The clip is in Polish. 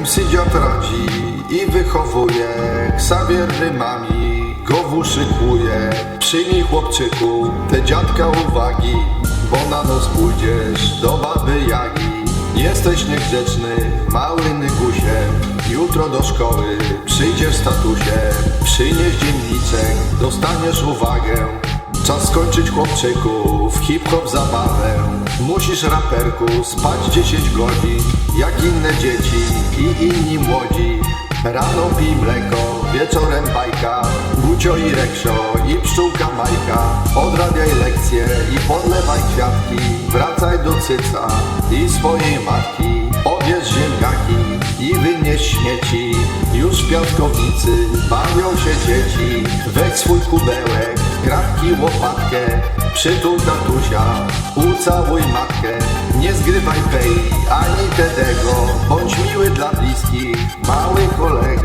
MC radzi i wychowuje Ksawier rymami go w uszy kłuje Przyjmij chłopczyku te dziadka uwagi Bo na noc pójdziesz do baby Jagi. Jesteś niegrzeczny, mały nygusie Jutro do szkoły przyjdziesz statusie Przynieś dzienniczek, dostaniesz uwagę. Czas skończyć chłopczyku w hip-hop zabawę. Musisz raperku spać 10 godzin Jak inni młodzi. Rano pij mleko, wieczorem bajka. Bucio i reksio i pszczółka Majka. Odrabiaj lekcje i podlewaj kwiatki. Wracaj do cyca i swojej matki. Odjedz ziemniaki i wynieś śmieci. Już w piątkownicy bawią się dzieci. Weź swój kubełek, krawki, łopatkę. Przytul tatusia, ucałuj matkę. Nie zgrywaj pei ani Tedego Bądź miły dla bliskich, mały kolego